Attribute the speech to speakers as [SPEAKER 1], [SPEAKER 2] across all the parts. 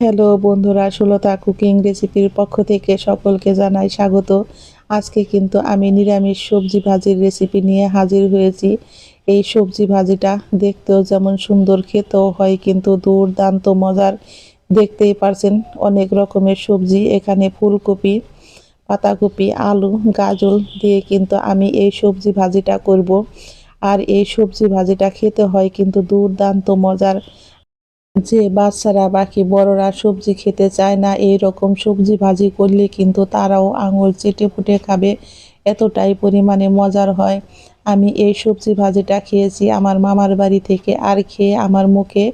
[SPEAKER 1] Hello বন্ধুরা, Sulata cooking রেসিপির পক্ষ থেকে সকলকে জানাই স্বাগত। আজকে কিন্তু আমি নিরামিষ সবজি ভাজির রেসিপি নিয়ে হাজির হয়েছি। এই সবজি ভাজিটা দেখতেও যেমন সুন্দর, খেতেও হয় কিন্তু দুর্দান্ত মজার। দেখতেই পারছেন অনেক রকমের সবজি, এখানে ফুলকপি, পাতাকপি, আলু, গাজর দিয়ে কিন্তু আমি এই সবজি ভাজিটা করব। আর এই সবজি ভাজিটা খেতে হয় কিন্তু দুর্দান্ত মজার। যে বাচ্চারা বাকি বড়রা সবজি খেতে চায় না এই রকম সবজি ভাজি করলে কিন্তু তারাও আঙুল চেটে ফুটে খাবে। এতটাই পরিমাণে মজার হয়। আমি এই সবজি ভাজিটা খেয়েছি আমার মামার বাড়ি থেকে আর খেয়ে আমার মুখে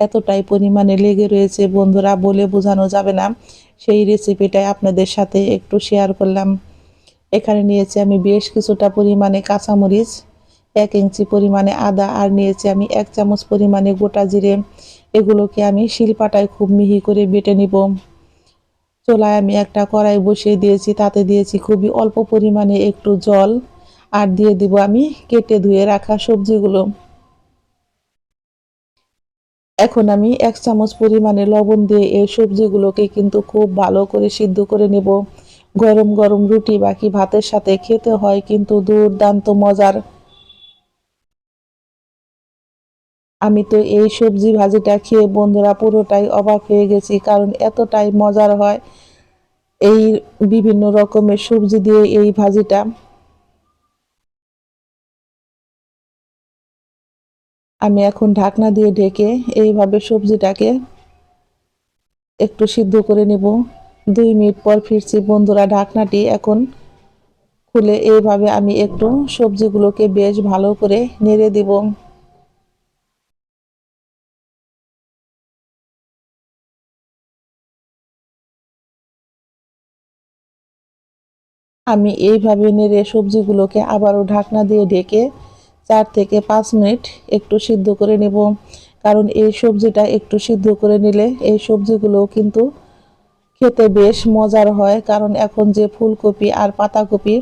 [SPEAKER 1] এতটাই পরিমাণে লেগে রয়েছে বন্ধুরা, বলে বোঝানো যাবে না। সেই রেসিপিটাই আপনাদের সাথে একটু শেয়ার করলাম। এখানে নিয়েছি আমি বেশ কিছুটা পরিমাণে কাঁচামরিচ, এক ইঞ্চি পরিমাণে আদা, আর নিয়েছি আমি এক চামচ পরিমাণে গোটা জিরে। এগুলোকে আমি শিলপাটায় খুব মিহি করে বেটে নিব। চোলায় আমি একটা কড়াই বসিয়ে দিয়েছি, তাতে দিয়েছি খুবই অল্প পরিমাণে একটু জল, আর দিয়ে দিব আমি কেটে ধুয়ে রাখা সবজিগুলো। এখন আমি এক চামচ পরিমাণে লবণ দিয়ে এই সবজিগুলোকে কিন্তু খুব ভালো করে সিদ্ধ করে নেব। গরম গরম রুটি বাকি ভাতের সাথে খেতে হয় কিন্তু দুর্দান্ত মজার। আমি তো এই সবজি ভাজিটা খেয়ে বন্ধুরা পুরোটাই অবাক হয়ে গেছি, কারণ এতটাই মজার হয় এই বিভিন্ন রকমের সবজি দিয়ে এই ভাজিটা। আমি এখন ঢাকনা দিয়ে ঢেকে এইভাবে সবজিটাকে একটু সিদ্ধ করে নেব। দুই মিনিট পর ফিরছি বন্ধুরা ঢাকনাটি এখন খুলে। এইভাবে আমি একটু সবজিগুলোকে বেশ ভালো করে নেড়ে দিব। আমি এইভাবে নেড়ে সবজিগুলোকে আবারও ঢাকনা দিয়ে ঢেকে চার থেকে পাঁচ মিনিট একটু সিদ্ধ করে নেব। কারণ এই সবজিটা একটু সিদ্ধ করে নিলে এই সবজিগুলো কিন্তু খেতে বেশ মজার হয়। কারণ এখন যে ফুলকপি আর পাতাকপি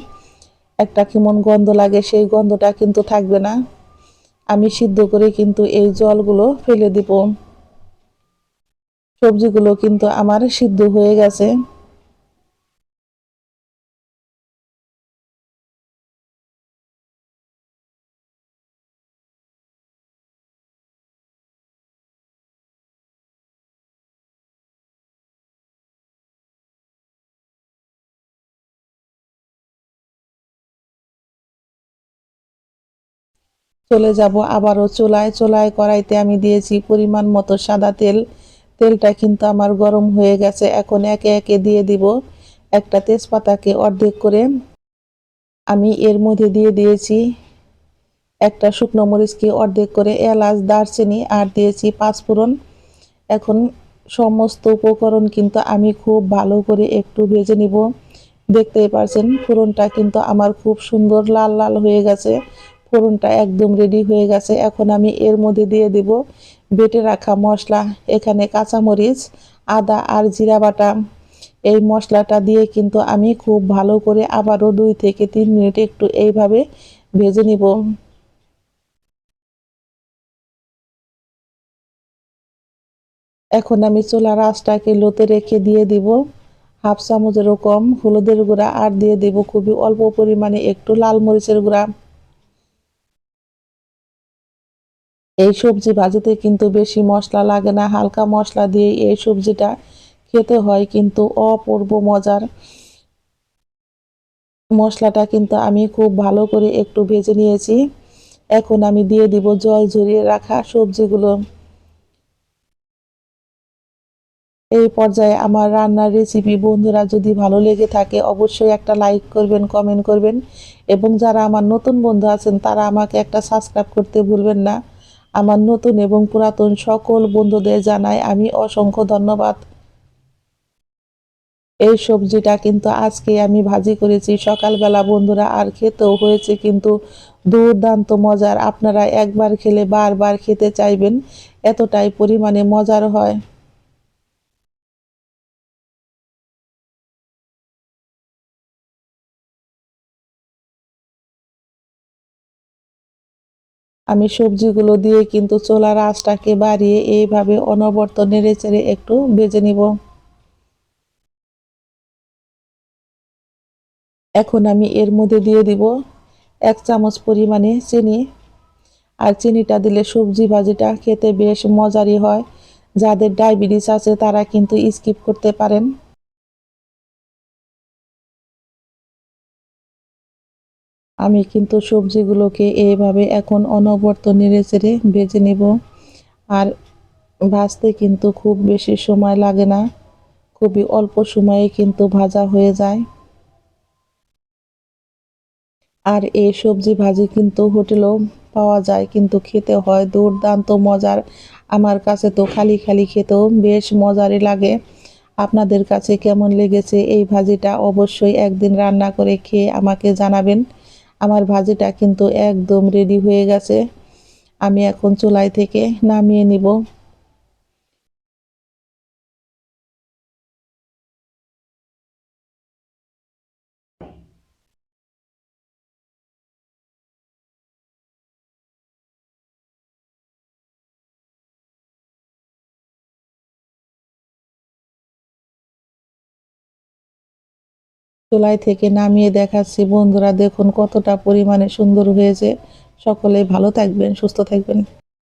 [SPEAKER 1] একটা কেমন গন্ধ লাগে, সেই গন্ধটা কিন্তু থাকবে না। আমি সিদ্ধ করে কিন্তু এই জলগুলো ফেলে দিব। সবজিগুলো কিন্তু আমার সিদ্ধ হয়ে গেছে। চলে যাব আবারও চোলায়। চোলায় কড়াইতে আমি দিয়েছি পরিমাণ মতো সাদা তেল। তেলটা কিন্তু আমার গরম হয়ে গেছে। এখন একে একে দিয়ে দিব একটা তেজপাতাকে অর্ধেক করে। আমি এর মধ্যে দিয়ে দিয়েছি একটা শুকনো মরিচকে অর্ধেক করে, এলাচ, দারচিনি, আর দিয়েছি পাঁচফোড়ন এখন সমস্ত উপকরণ কিন্তু আমি খুব ভালো করে একটু ভেজে নিব। দেখতেই পারছেন, ফোড়নটা কিন্তু আমার খুব সুন্দর লাল লাল হয়ে গেছে। ফোড়নটা একদম রেডি হয়ে গেছে। এখন আমি এর মধ্যে দিয়ে দিব বেটে রাখা মশলা, এখানে কাঁচামরিচ, আদা আর জিরা বাটা। এই মশলাটা দিয়ে কিন্তু আমি খুব ভালো করে আবারও দুই থেকে তিন মিনিট একটু এইভাবে ভেজে নিব। এখন আমি চোলার আঁচটাকে লোতে রেখে দিয়ে দিব। হাফ চামচেরও কম হলুদের গুঁড়া আর দিয়ে দিব খুবই অল্প পরিমাণে একটু লাল মরিচের গুঁড়া। এই সবজি ভাজিতে কিন্তু বেশি মশলা লাগে না, হালকা মশলা দিয়ে এই সবজিটা খেতে হয় কিন্তু অপূর্ব মজার। মশলাটা কিন্তু আমি খুব ভালো করে একটু ভেজে নিয়েছি। এখন আমি দিয়ে দিব জল ঝরিয়ে রাখা সবজিগুলো। এই পর্যায়ে আমার রান্নার রেসিপি বন্ধুরা যদি ভালো লেগে থাকে অবশ্যই একটা লাইক করবেন কমেন্ট করবেন। এবং যারা আমার নতুন বন্ধু আছেন তারা আমাকে একটা সাবস্ক্রাইব করতে ভুলবেন না। আমার নতুন এবং পুরাতন সকল বন্ধুদের জানাই আমি অসংখ্য ধন্যবাদ। এই সবজিটা কিন্তু আজকে আমি ভাজি করেছি। সকালবেলা বন্ধুরা আর খেতেও হয়েছে কিন্তু দুর্দান্ত মজার। আপনারা একবার খেলে বারবার খেতে চাইবেন। এতটাই পরিমাণে মজার হয়। আমি সবজিগুলো দিয়ে কিন্তু চোলার আঁচটাকে বাড়িয়ে এইভাবে অনবর্ত নেড়ে চেড়ে একটু ভেজে নিব। এখন আমি এর মধ্যে দিয়ে দিব এক চামচ পরিমাণে চিনি। আর চিনিটা দিলে সবজি ভাজিটা খেতে বেশ মজারই হয়। যাদের ডায়াবেটিস আছে তারা কিন্তু স্কিপ করতে পারেন। আমি কিন্তু সবজিগুলোকে এইভাবে এখন অনবর্ত নেড়ে চেড়ে ভেজে নেব। আর ভাজতে কিন্তু খুব বেশি সময় লাগে না। খুবই অল্প সময়ে কিন্তু ভাজা হয়ে যায়। আর এই সবজি ভাজি কিন্তু হোটেলেও পাওয়া যায়, কিন্তু খেতে হয় দুর্দান্ত মজার। আমার কাছে তো খালি খালি খেতেও বেশ মজারই লাগে। আপনাদের কাছে কেমন লেগেছে এই ভাজিটা? অবশ্যই একদিন রান্না করে খেয়ে আমাকে জানাবেন। আমার ভাজিটা কিন্তু একদম রেডি হয়ে গেছে। আমি এখন চুলাই থেকে নামিয়ে নিব। চুলাই থেকে নামিয়ে দেখাচ্ছি। বন্ধুরা, দেখুন কতটা পরিমাণে সুন্দর হয়েছে। সকলে ভালো থাকবেন, সুস্থ থাকবেন।